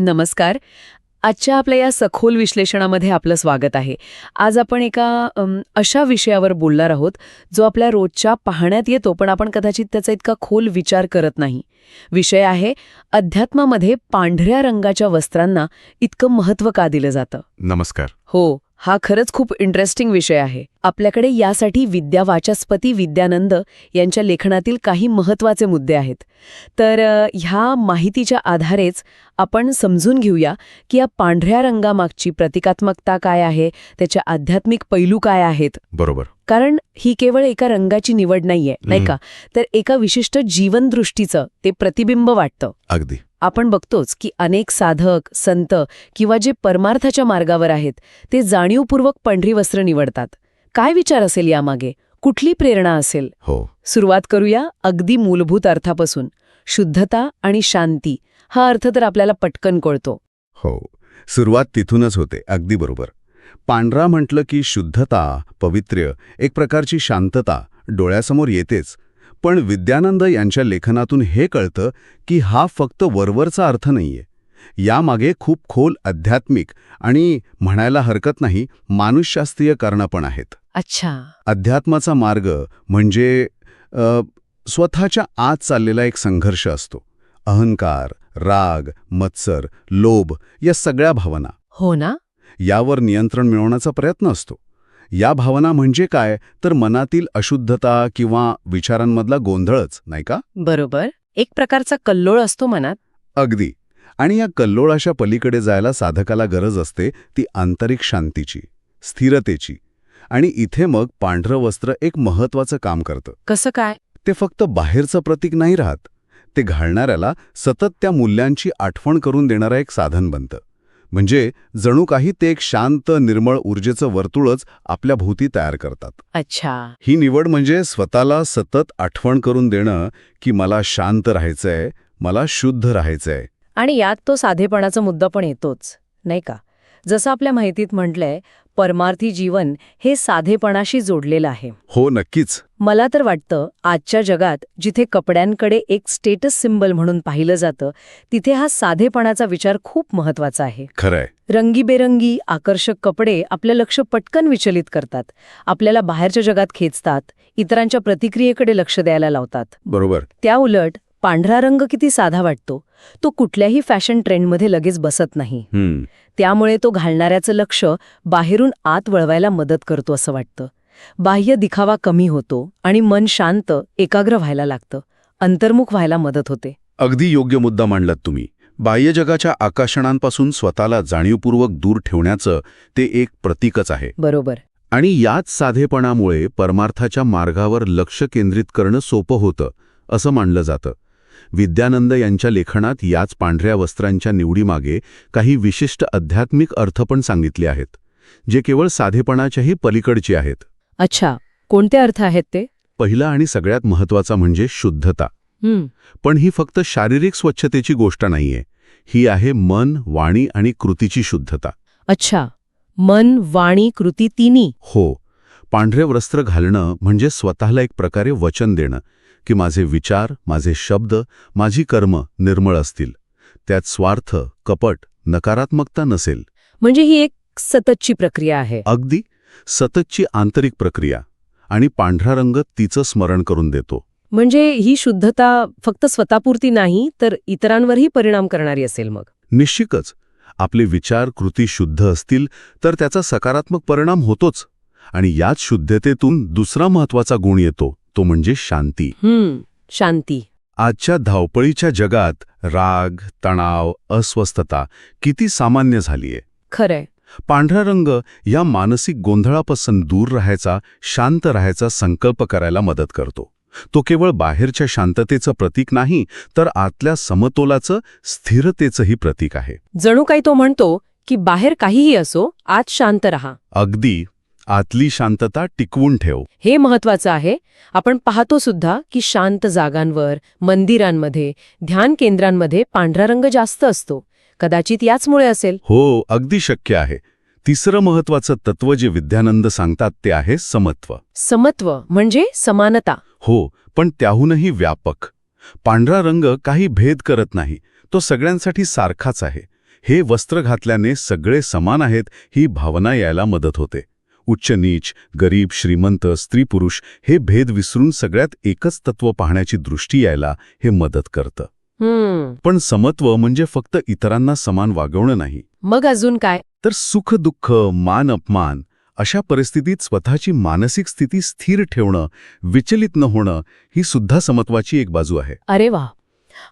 नमस्कार. आजच्या आपल्या या सखोल विश्लेषणामध्ये आपलं स्वागत आहे. आज आपण एका अशा विषयावर बोलणार आहोत जो आपल्या रोजच्या पाहण्यात येतो पण आपण कदाचित त्याचा इतका खोल विचार करत नाही. विषय आहे अध्यात्मामध्ये पांढऱ्या रंगाच्या वस्त्रांना इतकं महत्त्व का दिलं जातं? नमस्कार. हो. हा खरंच खूप इंटरेस्टिंग विषय आहे. आपल्याकडे यासाठी विद्या वाचस्पती विद्यानंद यांच्या लेखनातील काही महत्त्वाचे मुद्दे आहेत. तर ह्या माहितीच्या आधारेच आपण समजून घेऊया की या पांढऱ्या रंगामागची प्रतिकात्मकता काय आहे त्याच्या आध्यात्मिक पैलू काय आहेत. बरोबर. कारण ही केवळ एका रंगाची निवड नाहीये नाही. का? तर एका विशिष्ट जीवनदृष्टीचं ते प्रतिबिंब वाटतं. अगदी. आपण बघतोच की अनेक साधक संत किंवा जे परमार्थाच्या मार्गावर आहेत ते जाणीवपूर्वक पांढरी वस्त्र निवडतात. काय विचार असेल यामागे? कुठली प्रेरणा असेल? हो. सुरुवात करूया अगदी मूलभूत अर्थापासून. शुद्धता आणि शांती हा अर्थ तर आपल्याला पटकन कळतो. हो. सुरुवात तिथूनच होते अगदी बरोबर. पांढरा म्हटलं की शुद्धता पवित्र्य एक प्रकारची शांतता डोळ्यासमोर येतेच. पण विद्यानंद यांच्या लेखनातून हे कळतं की हा फक्त वरवरचा अर्थ नाहीये. यामागे खूप खोल आध्यात्मिक आणि म्हणायला हरकत नाही मानुषशास्त्रीय कारणं पण आहेत. अच्छा. अध्यात्माचा मार्ग म्हणजे स्वतःच्या आत चाललेला एक संघर्ष असतो. अहंकार राग मत्सर लोभ या सगळ्या भावना. हो ना? यावर नियंत्रण मिळवण्याचा प्रयत्न असतो. या भावना म्हणजे काय? तर मनातील अशुद्धता किंवा विचारांमधला गोंधळच नाही का? बरोबर. एक प्रकारचा कल्लोळ असतो मनात. अगदी. आणि या कल्लोळाच्या पलीकडे जायला साधकाला गरज असते ती आंतरिक शांतीची स्थिरतेची. आणि इथे मग पांढरं वस्त्र एक महत्वाचं काम करतं. कसं काय? ते फक्त बाहेरचं प्रतीक नाही राहत. ते घालणाऱ्याला सतत त्या मूल्यांची आठवण करून देणारं एक साधन बनतं. म्हणजे जणू काही ते एक शांत निर्मळ ऊर्जेचं वर्तुळच आपल्या भोवती तयार करतात. अच्छा. ही निवड म्हणजे स्वतःला सतत आठवण करून देणं की मला शांत राहायचंय मला शुद्ध राहायचंय. आणि यात तो साधेपणाचा मुद्दा पण येतोच नाही का? जसं आपल्या माहितीत म्हटलंय परमार्थी जीवन हे साधेपणाशी जोडलेलं आहे. हो नक्कीच. मला तर वाटतं आजच्या जगात जिथे कपड्यांकडे एक स्टेटस सिम्बल म्हणून पाहिलं जातं तिथे हा साधेपणाचा विचार खूप महत्त्वाचा आहे. खरंय. रंगीबेरंगी आकर्षक कपडे आपलं लक्ष पटकन विचलित करतात. आपल्याला बाहेरच्या जगात खेचतात इतरांच्या प्रतिक्रियेकडे लक्ष द्यायला लावतात. बरोबर. त्याउलट पांढरा रंग किती साधा वाटतो तो कुठल्याही फॅशन ट्रेंडमध्ये लगेच बसत नाही. त्यामुळे तो घालणाऱ्याचं लक्ष बाहेरून आत वळवायला मदत करतो असं वाटतं. बाह्य दिखावा कमी होतो आणि मन शांत एकाग्र व्हायला लागतं. अंतर्मुख व्हायला मदत होते. अगदी योग्य मुद्दा मांडलात तुम्ही. बाह्य जगाच्या आकर्षणांपासून स्वतःला जाणीवपूर्वक दूर ठेवण्याचं ते एक प्रतीकच आहे. बरोबर. आणि याच साधेपणामुळे परमार्थाच्या मार्गावर लक्ष केंद्रित करणं सोपं होतं असं मानलं जातं. विद्यानंद यांच्या लेखनात याच पांढऱ्या वस्त्रांच्या निवडीमागे काही विशिष्ट आध्यात्मिक अर्थ पण सांगितले आहेत जे केवळ साधेपणाच्याही पलीकडचे आहेत. अच्छा कोणते अर्थ आहेत ते? पहिला आणि सगळ्यात महत्त्वाचा म्हणजे शुद्धता. पण ही फक्त शारीरिक स्वच्छतेची गोष्ट नाहीये. ही आहे मन वाणी आणि कृतीची शुद्धता. अच्छा मन वाणी कृती तिन्ही. हो पांढरे वस्त्र घालणं म्हणजे स्वतःला एक प्रकारे वचन देणं. की माझे विचार माझे शब्द माझी कर्म निर्मळ असतील. त्यात स्वार्थ कपट नकारात्मकता नसेल. म्हणजे ही एक सततची प्रक्रिया आहे. अगदी सततची आंतरिक प्रक्रिया आणि पांढरा रंग तिचं स्मरण करून देतो. म्हणजे ही शुद्धता फक्त स्वतःपुरती नाही तर इतरांवरही परिणाम करणारी असेल मग. निश्चितच. आपले विचार कृती शुद्ध असतील तर त्याचा सकारात्मक परिणाम होतोच. आणि याच शुद्धतेतून दुसरा महत्त्वाचा गुण येतो. तो म्हणजे शांती. हम्म शांती. आजच्या धावपळीच्या जगात राग तणाव अस्वस्थता किती सामान्य झालीये. खरंय. पांढरा रंग या मानसिक गोंधळापासून दूर राहायचा शांत राहायचा संकल्प करायला मदत करतो. तो केवळ बाहेरच्या शांततेचं प्रतीक नाही तर आतल्या समतोलाचं स्थिरतेचंही प्रतीक आहे. जणू काही तो म्हणतो की बाहेर काहीही असो आत शांत रहा. अगदी आतली शांतता टिकवून ठेव. हे महत्वाचं आहे. आपण पाहतो सुद्धा की शांत जागांवर मंदिरांमध्ये ध्यान केंद्रांमध्ये पांढरा रंग जास्त असतो. कदाचित याचमुळे असेल. हो अगदी शक्य आहे. तिसरं महत्वाचं तत्व जे विद्यानंद सांगतात ते आहे समत्व. समत्व म्हणजे समानता. हो पण त्याहूनही व्यापक. पांढरा रंग काही भेद करत नाही. तो सगळ्यांसाठी सारखाच आहे. हे वस्त्र घातल्याने सगळे समान आहेत ही भावना यायला मदत होते. उच्च नीच गरीब श्रीमंत स्त्री पुरुष हे भेद विसरून सगळ्यात एकच तत्व पाहण्याची दृष्टी यायला हे मदत करतं. पण समत्व म्हणजे फक्त इतरांना समान वागवणं नाही. मग अजून काय? तर सुख दुःख मान अपमान अशा परिस्थितीत स्वतःची मानसिक स्थिती स्थिर ठेवणं विचलित न होणं ही सुद्धा समत्वाची एक बाजू आहे. अरे वा!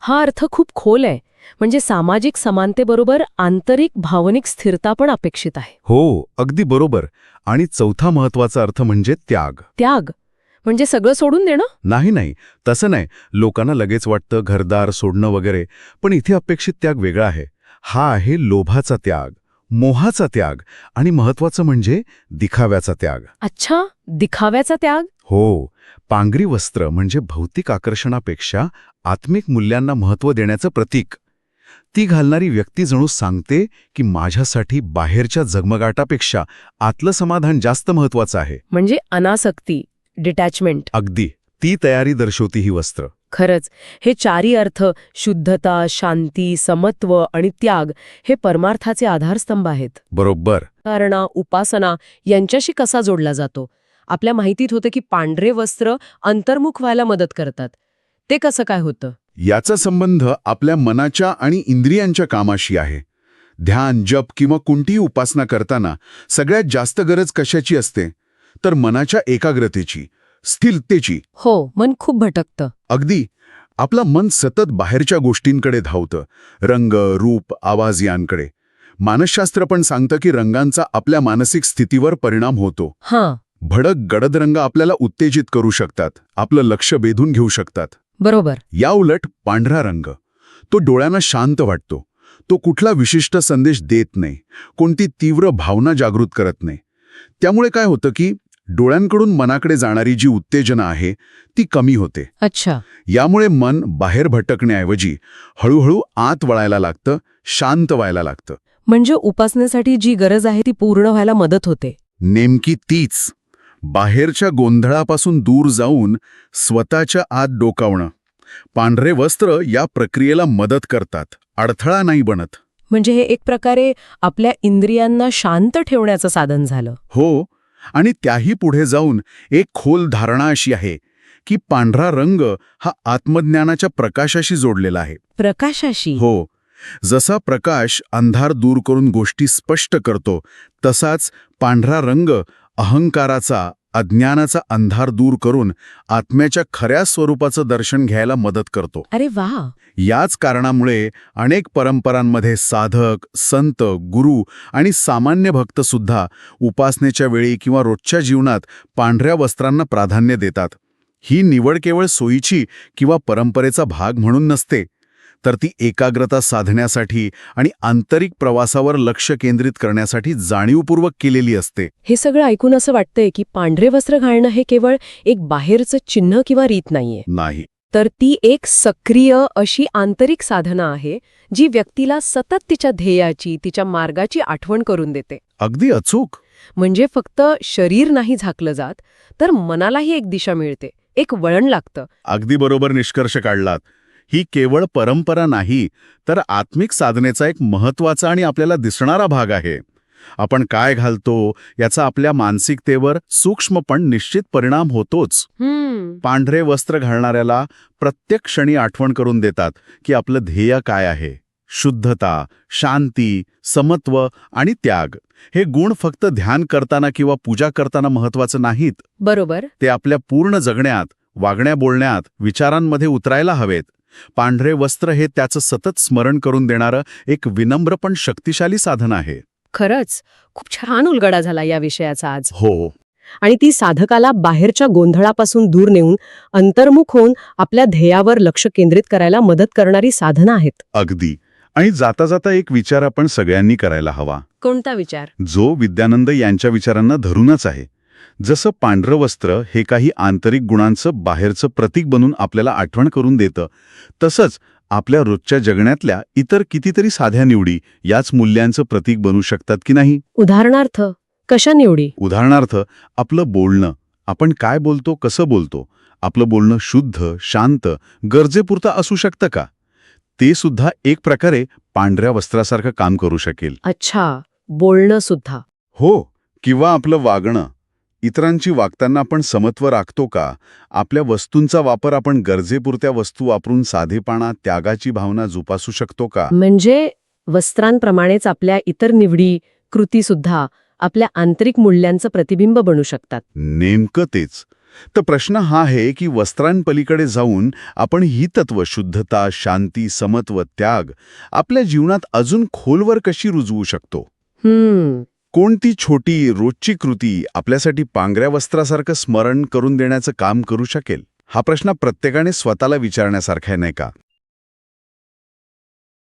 हा अर्थ खूप खोल आहे. म्हणजे सामाजिक समानतेबरोबर आंतरिक भावनिक स्थिरता पण अपेक्षित आहे. हो अगदी बरोबर. आणि चौथा महत्त्वाचा अर्थ म्हणजे त्याग. त्याग? म्हणजे सगळं सोडून देणं? नाही नाही. तसं नाही. लोकांना लगेच वाटतं घरदार सोडणं वगैरे. पण इथे अपेक्षित त्याग वेगळा आहे. हा आहे लोभाचा त्याग मोहाचा त्याग आणि महत्वाचं म्हणजे दिखाव्याचा त्याग. अच्छा दिखाव्याचा त्याग? हो पांगरी वस्त्र म्हणजे भौतिक आकर्षणापेक्षा आत्मिक मूल्यांना महत्त्व देण्याचं प्रतीक. ती घालणारी व्यक्ती जणू सांगते की माझ्यासाठी बाहेरच्या जगमगाटापेक्षा आतलं समाधान जास्त महत्वाचं आहे. म्हणजे अनासक्ती डिटॅचमेंट. अगदी ती तयारी दर्शवती ही वस्त्र. खरंच हे चारी अर्थ शुद्धता शांती समत्व आणि त्याग हे परमार्थाचे आधारस्तंभ आहेत. बरोबर. धारणा उपासना यांच्याशी कसा जोडला जातो? आपल्या माहितीत होतं की पांढरे वस्त्र अंतर्मुख व्हायला मदत करतात. ते कसं काय होतं? याचा संबंध आपल्या मनाच्या आणि इंद्रियांच्या कामाशी आहे. ध्यान जप किंवा कोणतीही उपासना करताना सगळ्यात जास्त गरज कशाची असते? तर मनाच्या एकाग्रतेची स्थिरतेची. हो मन खूप भटकतं. अगदी. आपलं मन सतत बाहेरच्या गोष्टींकडे धावतं. रंग रूप आवाज यांकडे. मानसशास्त्र पण सांगतं की रंगांचा आपल्या मानसिक स्थितीवर परिणाम होतो. हां. भडक गडद रंग आपल्याला उत्तेजित करू शकतात आपलं लक्ष वेधून घेऊ शकतात. बरोबर. या उलट पांढरा रंग तो डोळ्यांना शांत वाटतो तो कुठला विशिष्ट संदेश देत नाही कोणती तीव्र भावना जागृत करत नाही. त्यामुळे काय होतं की डोळ्यांकडून मनाकडे जाणारी जी उत्तेजना आहे ती कमी होते. अच्छा. यामुळे मन बाहेर भटकण्याऐवजी हळूहळू आत वळायला लागतं शांत व्हायला लागतं. म्हणजे उपासनेसाठी जी गरज आहे ती पूर्ण व्हायला मदत होते. नेमकी तीच. बाहेरच्या गोंधळापासून दूर जाऊन स्वतःच्या आत डोकावणं. पांढरे वस्त्र या प्रक्रियेला मदत करतात अडथळा नाही बनत. म्हणजे हे एक प्रकारे आपल्या इंद्रियांना शांत ठेवण्याचं साधन झालं. हो आणि त्याही पुढे जाऊन एक खोल धारणा अशी आहे की पांढरा रंग हा आत्मज्ञानाच्या प्रकाशाशी जोडलेला आहे. प्रकाशाशी? हो जसा प्रकाश अंधार दूर करून गोष्टी स्पष्ट करतो तसाच पांढरा रंग अहंकाराचा अज्ञानाचा अंधार दूर करून आत्म्याच्या खऱ्या स्वरूपाचं दर्शन घ्यायला मदत करतो. अरे वा! याच कारणामुळे अनेक परंपरांमध्ये साधक संत गुरु आणि सामान्य भक्त सुद्धा उपासनेच्या वेळी किंवा रोजच्या जीवनात पांढऱ्या वस्त्रांना प्राधान्य देतात. ही निवड केवळ सोयीची किंवा परंपरेचा भाग म्हणून नसते. तर ती एकाग्रता साधण्यासाठी आणि आंतरिक प्रवासावर लक्ष केंद्रित करण्यासाठी जाणीवपूर्वक केलेली असते. हे सगळं ऐकून असं वाटतंय की पांढरे वस्त्र घालणं हे केवळ एक बाहेरचं चिन्ह किंवा रीत नाहीये. नाही. तर ती एक सक्रिय अशी आंतरिक साधना आहे जी व्यक्तीला सतत तिच्या ध्येयाची तिच्या मार्गाची आठवण करून देते. अगदी अचूक. म्हणजे फक्त शरीर नाही झाकलं जात तर मनालाही एक दिशा मिळते एक वळण लागतं. अगदी बरोबर निष्कर्ष काढलात. ही केवळ परंपरा नाही तर आत्मिक साधनेचा एक महत्त्वाचा आणि आपल्याला दिसणारा भाग आहे. आपण काय घालतो याचा आपल्या मानसिकतेवर सूक्ष्म पण निश्चित परिणाम होतोच. पांढरे वस्त्र घालणाऱ्याला प्रत्येक क्षणी आठवण करून देतात की आपलं ध्येय काय आहे. शुद्धता शांती समत्व आणि त्याग हे गुण फक्त ध्यान करताना किंवा पूजा करताना महत्वाचं नाहीत. बरोबर. ते आपल्या पूर्ण जगण्यात वागण्या बोलण्यात विचारांमध्ये उतरायला हवेत. पांढरे वस्त्र हे त्याचं सतत स्मरण करून देणारं एक विनम्र पण शक्तिशाली साधन आहे. खरंच खूप छान उलगडा झाला या विषयाचा आज. हो. आणि ती साधकाला बाहेरच्या गोंधळापासून दूर नेऊन अंतर्मुख होऊन आपल्या ध्येयावर लक्ष केंद्रित करायला मदत करणारी साधनं आहेत. अगदी. आणि जाता जाता एक विचार आपण सगळ्यांनी करायला हवा. कोणता विचार? जो विद्यानंद यांच्या विचारांना धरूनच आहे. जसं पांढरं वस्त्र हे काही आंतरिक गुणांचं बाहेरचं प्रतीक बनून आपल्याला आठवण करून देतं तसंच आपल्या रोजच्या जगण्यातल्या इतर कितीतरी साध्या निवडी याच मूल्यांचं प्रतीक बनू शकतात की नाही? उदाहरणार्थ कशा निवडी? उदाहरणार्थ आपलं बोलणं. आपण काय बोलतो कसं बोलतो? आपलं बोलणं शुद्ध शांत गरजेपुरतं असू शकतं का? ते सुद्धा एक प्रकारे पांढऱ्या वस्त्रासारखं काम करू शकेल. अच्छा बोलणं सुद्धा. हो किंवा आपलं वागणं. इतरांची वागताना आपण समत्व राखतो का? आपल्या वस्तूंचा वापर आपण गरजेपुरत्या वस्तू वापरून साधेपणा त्यागाची भावना जोपासू शकतो का? म्हणजे वस्त्रांप्रमाणेच आपल्या इतर निवडी कृती सुद्धा आपल्या आंतरिक मूल्यांचं प्रतिबिंब बनू शकतात. नेमकं तेच. तर प्रश्न हा आहे की वस्त्रांपलीकडे जाऊन आपण ही तत्व शुद्धता शांती समत्व त्याग आपल्या जीवनात अजून खोलवर कशी रुजवू शकतो? हम्म. कोणती छोटी रोजची कृती आपल्यासाठी पांगऱ्या वस्त्रासारखं स्मरण करून देण्याचं काम करू शकेल? हा प्रश्न प्रत्येकाने स्वतःला विचारण्यासारखा आहे नाही का?